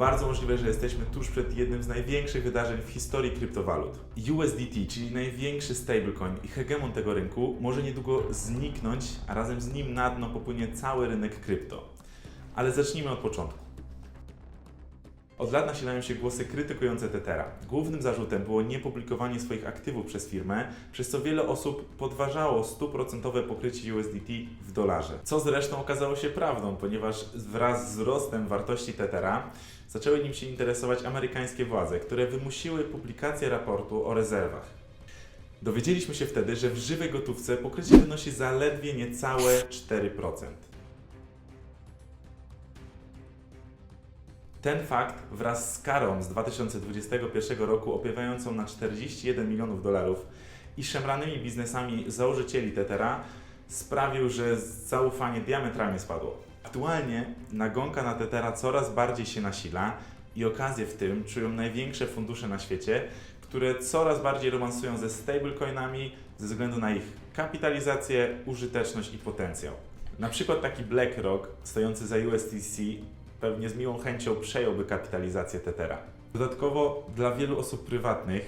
Bardzo możliwe, że jesteśmy tuż przed jednym z największych wydarzeń w historii kryptowalut. USDT, czyli największy stablecoin i hegemon tego rynku, może niedługo zniknąć, a razem z nim na dno popłynie cały rynek krypto. Ale zacznijmy od początku. Od lat nasilają się głosy krytykujące Tethera. Głównym zarzutem było niepublikowanie swoich aktywów przez firmę, przez co wiele osób podważało stuprocentowe pokrycie USDT w dolarze. Co zresztą okazało się prawdą, ponieważ wraz z wzrostem wartości Tethera zaczęły nim się interesować amerykańskie władze, które wymusiły publikację raportu o rezerwach. Dowiedzieliśmy się wtedy, że w żywej gotówce pokrycie wynosi zaledwie niecałe 4%. Ten fakt wraz z karą z 2021 roku opiewającą na 41 milionów dolarów i szemranymi biznesami założycieli Tethera sprawił, że zaufanie diametralnie spadło. Aktualnie nagonka na Tethera coraz bardziej się nasila i okazję w tym czują największe fundusze na świecie, które coraz bardziej romansują ze stablecoinami ze względu na ich kapitalizację, użyteczność i potencjał. Na przykład taki BlackRock stojący za USDC pewnie z miłą chęcią przejąłby kapitalizację Tethera. Dodatkowo dla wielu osób prywatnych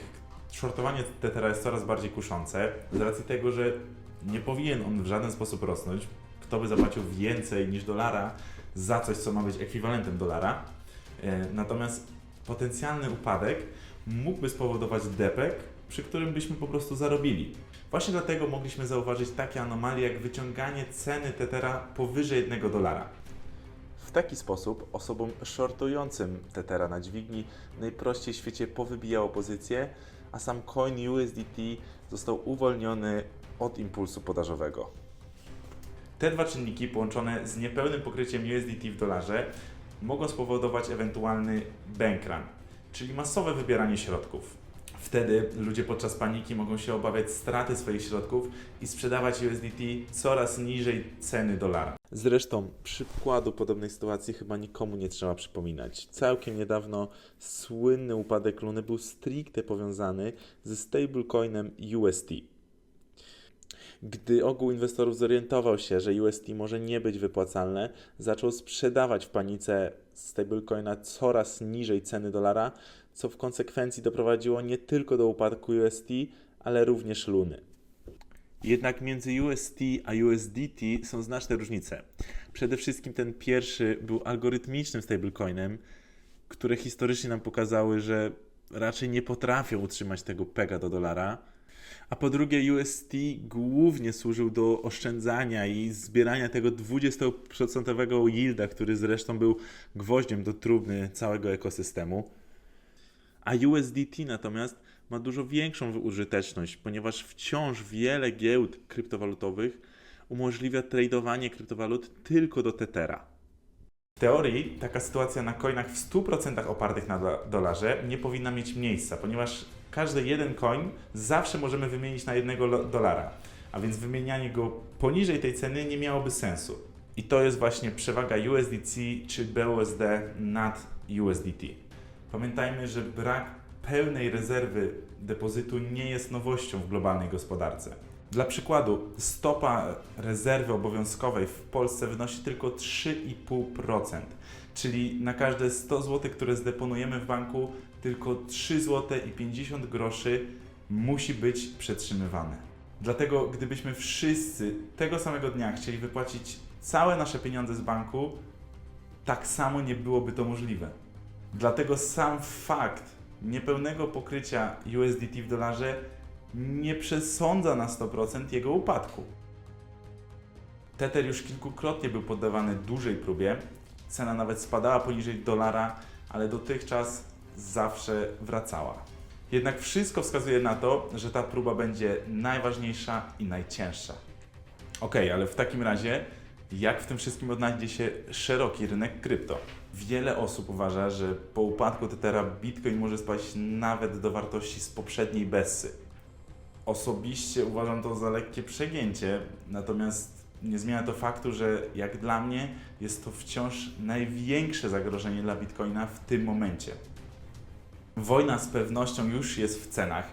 shortowanie Tethera jest coraz bardziej kuszące z racji tego, że nie powinien on w żaden sposób rosnąć. Kto by zapłacił więcej niż dolara za coś, co ma być ekwiwalentem dolara. E, Natomiast potencjalny upadek mógłby spowodować depek, przy którym byśmy po prostu zarobili. Właśnie dlatego mogliśmy zauważyć takie anomalie jak wyciąganie ceny Tethera powyżej 1 dolara. W taki sposób osobom shortującym Tethera na dźwigni najprościej w świecie powybijało pozycję, a sam coin USDT został uwolniony od impulsu podażowego. Te dwa czynniki połączone z niepełnym pokryciem USDT w dolarze mogą spowodować ewentualny bank run, czyli masowe wybieranie środków. Wtedy ludzie podczas paniki mogą się obawiać straty swoich środków i sprzedawać USDT coraz niżej ceny dolara. Zresztą przykładu podobnej sytuacji chyba nikomu nie trzeba przypominać. Całkiem niedawno słynny upadek Luny był stricte powiązany ze stablecoinem UST. Gdy ogół inwestorów zorientował się, że UST może nie być wypłacalne, zaczął sprzedawać w panice stablecoina coraz niżej ceny dolara, co w konsekwencji doprowadziło nie tylko do upadku UST, ale również Luny. Jednak między UST a USDT są znaczne różnice. Przede wszystkim ten pierwszy był algorytmicznym stablecoinem, które historycznie nam pokazały, że raczej nie potrafią utrzymać tego pega do dolara. A po drugie, UST głównie służył do oszczędzania i zbierania tego 20% yielda, który zresztą był gwoździem do trumny całego ekosystemu. A USDT natomiast ma dużo większą użyteczność, ponieważ wciąż wiele giełd kryptowalutowych umożliwia tradowanie kryptowalut tylko do Tethera. W teorii taka sytuacja na coinach w 100% opartych na do- dolarze nie powinna mieć miejsca, ponieważ każdy jeden coin zawsze możemy wymienić na jednego dolara, a więc wymienianie go poniżej tej ceny nie miałoby sensu. I to jest właśnie przewaga USDC czy BUSD nad USDT. Pamiętajmy, że brak pełnej rezerwy depozytu nie jest nowością w globalnej gospodarce. Dla przykładu, stopa rezerwy obowiązkowej w Polsce wynosi tylko 3,5%, czyli na każde 100 zł, które zdeponujemy w banku, tylko 3 zł i 50 groszy musi być przetrzymywane. Dlatego, gdybyśmy wszyscy tego samego dnia chcieli wypłacić całe nasze pieniądze z banku, tak samo nie byłoby to możliwe. Dlatego sam fakt niepełnego pokrycia USDT w dolarze nie przesądza na 100% jego upadku. Tether już kilkukrotnie był poddawany dużej próbie, cena nawet spadała poniżej dolara, ale dotychczas zawsze wracała. Jednak wszystko wskazuje na to, że ta próba będzie najważniejsza i najcięższa. Ok, ale w takim razie, jak w tym wszystkim odnajdzie się szeroki rynek krypto? Wiele osób uważa, że po upadku Tethera Bitcoin może spaść nawet do wartości z poprzedniej Bessy. Osobiście uważam to za lekkie przegięcie, natomiast nie zmienia to faktu, że jak dla mnie jest to wciąż największe zagrożenie dla Bitcoina w tym momencie. Wojna z pewnością już jest w cenach.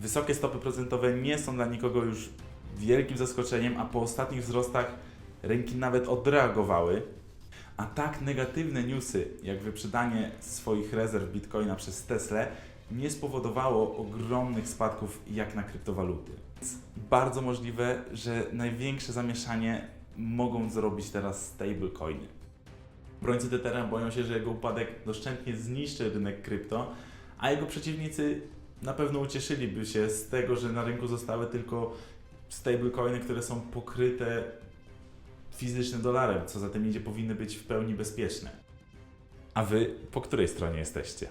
Wysokie stopy procentowe nie są dla nikogo już wielkim zaskoczeniem, a po ostatnich wzrostach rynki nawet odreagowały. A tak negatywne newsy, jak wyprzedanie swoich rezerw bitcoina przez Tesla, nie spowodowało ogromnych spadków jak na kryptowaluty. Więc bardzo możliwe, że największe zamieszanie mogą zrobić teraz stablecoiny. Obrońcy Tethera boją się, że jego upadek doszczętnie zniszczy rynek krypto, a jego przeciwnicy na pewno ucieszyliby się z tego, że na rynku zostały tylko stablecoiny, które są pokryte fizycznym dolarem, co za tym idzie powinny być w pełni bezpieczne. A wy po której stronie jesteście?